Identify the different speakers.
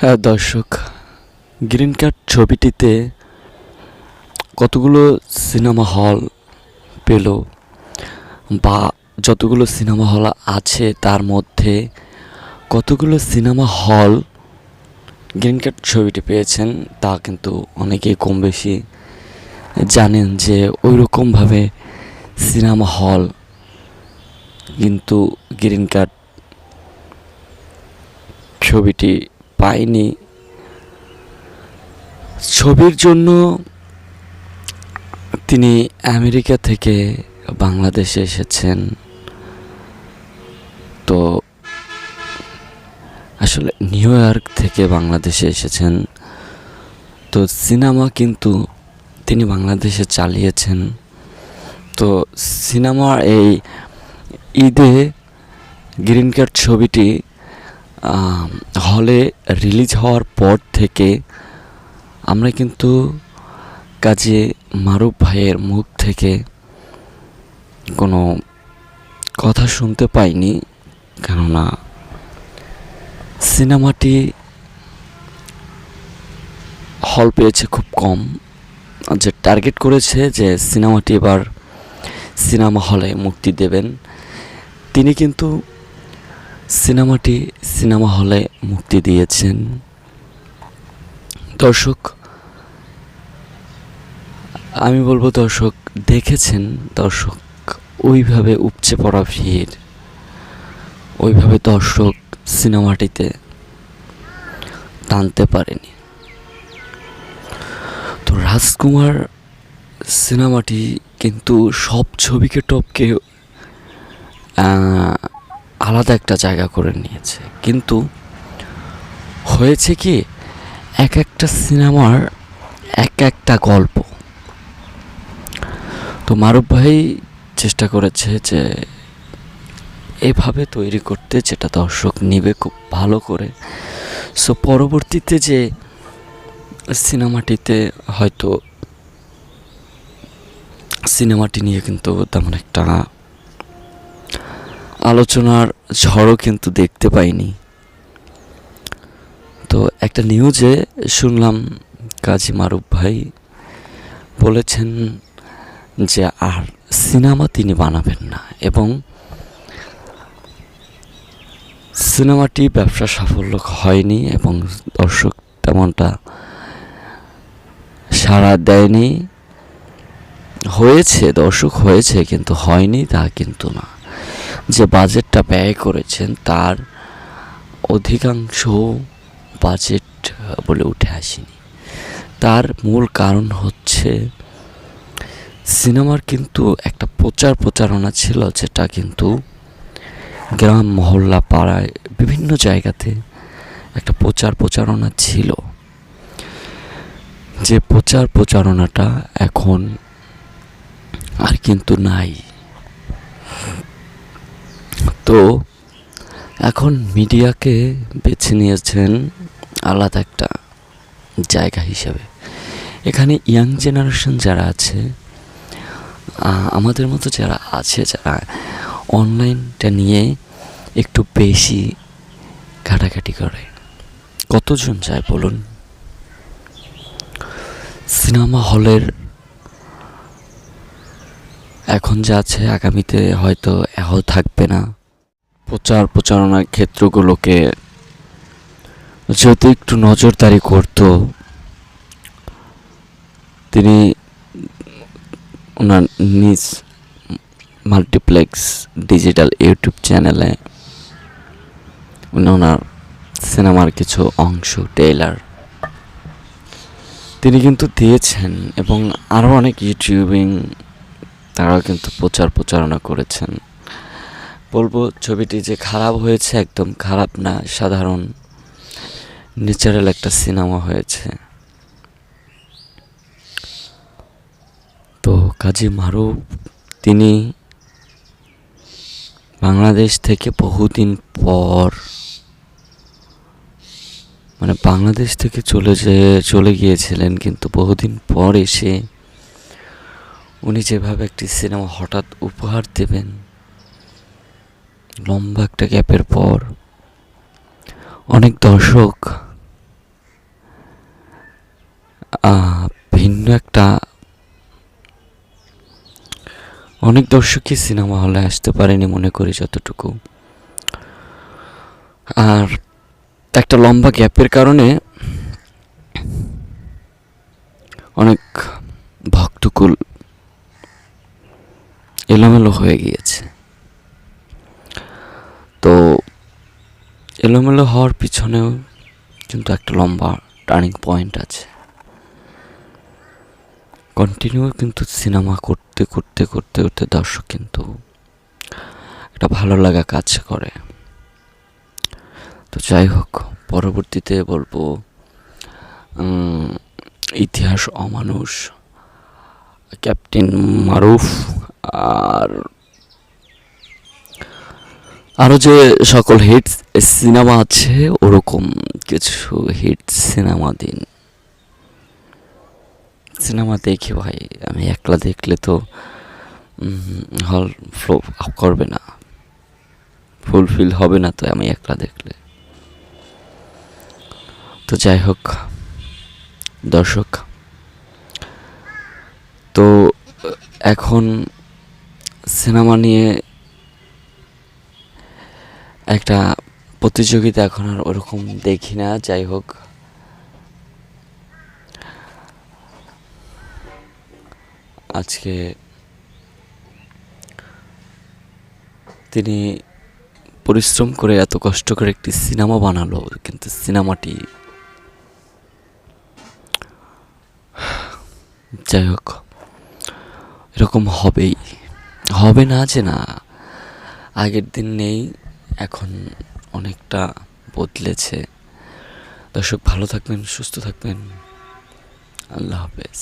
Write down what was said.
Speaker 1: হ্যাঁ দর্শক, green card ছবিটিতে কতগুলো সিনেমা হল পেল বা যতগুলো সিনেমা হল আছে তার মধ্যে কতগুলো সিনেমা হল গ্রিন কার্ড ছবিটি পেয়েছেন তা কিন্তু অনেকেই কম বেশি জানেন যে ওই রকমভাবে সিনেমা হল কিন্তু গ্রিন কার্ড ছবিটি পাইনি। ছবির জন্য তিনি আমেরিকা থেকে বাংলাদেশে এসেছেন। তো আসলে নিউ ইয়র্ক থেকে বাংলাদেশে এসেছেন। তো সিনেমা কিন্তু তিনি বাংলাদেশে চালিয়েছেন। তো সিনেমার এই ঈদে গ্রিন কার্ড ছবিটি হলে রিলিজ হওয়ার পর থেকে আমরা কিন্তু কাজে মারুফ ভাইয়ের মুখ থেকে কোনো কথা শুনতে পাইনি। কেননা সিনেমাটি হল পেয়েছে খুব কম। যে টার্গেট করেছে যে সিনেমাটি এবার সিনেমা হলে মুক্তি দেবেন। তিনি কিন্তু সিনেমাটি সিনেমা হলে মুক্তি দিয়েছেন। দর্শক, আমি বলব দর্শক, দেখেছেন দর্শক, ওইভাবে উপচে পড়া ভিড়, ওইভাবে দর্শক সিনেমাটিতে টানতে পারেনি। তো রাজকুমার সিনেমাটি কিন্তু সব ছবিকে টপকে আলাদা একটা জায়গা করে নিয়েছে। কিন্তু হয়েছে কি, এক একটা সিনেমার এক একটা গল্প। তো মারুফ ভাই চেষ্টা করেছে যে এভাবে তৈরি করতে, যেটা দর্শক নিবে খুব ভালো করে। সো পরবর্তীতে যে সিনেমাটিতে হয়তো সিনেমাটি নিয়ে কিন্তু তেমন একটা আলোচনার ঝড়ও কিন্তু দেখতে পাইনি। তো একটা নিউজে শুনলাম, কাজী মারুফ ভাই বলেছেন যে, আর সিনেমা তিনি বানাবেন না এবং সিনেমাটি ব্যবসা সাফল্য হয়নি এবং দর্শক তেমনটা সাড়া দেয়নি। হয়েছে, দর্শক হয়েছে, কিন্তু হয়নি তা কিন্তু না। যে বাজেটটা ব্যয় করেছেন, তার অধিকাংশ বাজেট বলে উঠে আসেনি। তার মূল কারণ হচ্ছে, সিনেমার কিন্তু একটা প্রচার প্রচারণা ছিল, যেটা কিন্তু গ্রাম, মহল্লা, পাড়ায় বিভিন্ন জায়গাতে একটা প্রচার প্রচারণা ছিল। যে প্রচার প্রচারণাটা এখন আর কিন্তু নাই। তো এখন মিডিয়াকে বেছে নিয়েছেন আলাদা একটা জায়গা হিসাবে। এখানে ইয়াং জেনারেশন যারা আছে আমাদের মতো যারা আছে, যারা অনলাইনটা নিয়ে একটু বেশি ঘাটাঘাটি করে। কতজন যায় বলুন? সিনেমা হলের এখন যা আছে, আগামীতে হয়তো এহ থাকবে না। প্রচার প্রচারণার ক্ষেত্রগুলোকে যদি একটু নজরদারি করতো, তিনি ওনার নিজ মাল্টিপ্লেক্স ডিজিটাল ইউটিউব চ্যানেলে ওনার সিনেমার কিছু অংশ টেইলার তিনি কিন্তু দিয়েছেন এবং আরও অনেক ইউটিউবিং তারাও কিন্তু প্রচার প্রচারণা করেছেন। বলব, ছবিটি যে খারাপ হয়েছে একদম খারাপ না, সাধারণ। ন্যাচারাল একটা সিনেমা হয়েছে। তো কাজী মারুফ, তিনি বাংলাদেশ থেকে বহুদিন পর মানে বাংলাদেশ থেকে চলে যে, চলে গিয়েছিলেন, কিন্তু বহুদিন পর এসে উনি যেভাবে একটি সিনেমা হঠাৎ উপহার দেবেন লম্বা একটা গ্যাপের পর অনেক দর্শক ভিন্ন একটা অনেক দর্শকই সিনেমা হলে আসতে পারেনি মনে করি যতটুকু। আর একটা লম্বা গ্যাপের কারণে অনেক ভক্তকুল এলোমেলো হয়ে গিয়েছে। তো এলোমেলো হওয়ার পিছনেও কিন্তু একটা লম্বা টার্নিং পয়েন্ট আছে। কন্টিনিউ কিন্তু সিনেমা করতে করতে করতে করতে দর্শক কিন্তু একটা ভালো লাগা কাজ করে। তো যাই হোক, পরবর্তীতে বলব ইতিহাস অমানুষ, ক্যাপ্টেন মারুফ আর আরও যে সকল হিট সিনেমা আছে, ওরকম কিছু হিট সিনেমা দিন। সিনেমা দেখি ভাই, আমি একলা দেখলে তো হল ফ্লো আপ করবে না। ফুলফিল হবে না তো আমি একলা দেখলে। তো যাই হোক, দর্শক, তো, এখন সিনেমা নিয়ে একটা প্রতিযোগিতা এখন আর ওরকম দেখি না, যাই হোক। আজকে তিনি পরিশ্রম করে এত কষ্ট করে একটি সিনেমা বানালো, কিন্তু সিনেমাটি যাই হোক, এরকম হবেই। হবে না যে না, আগের দিন নেই। এখন অনেকটা বদলেছে। দর্শক ভালো থাকবেন সুস্থ থাকবেন। আল্লাহ হাফেজ।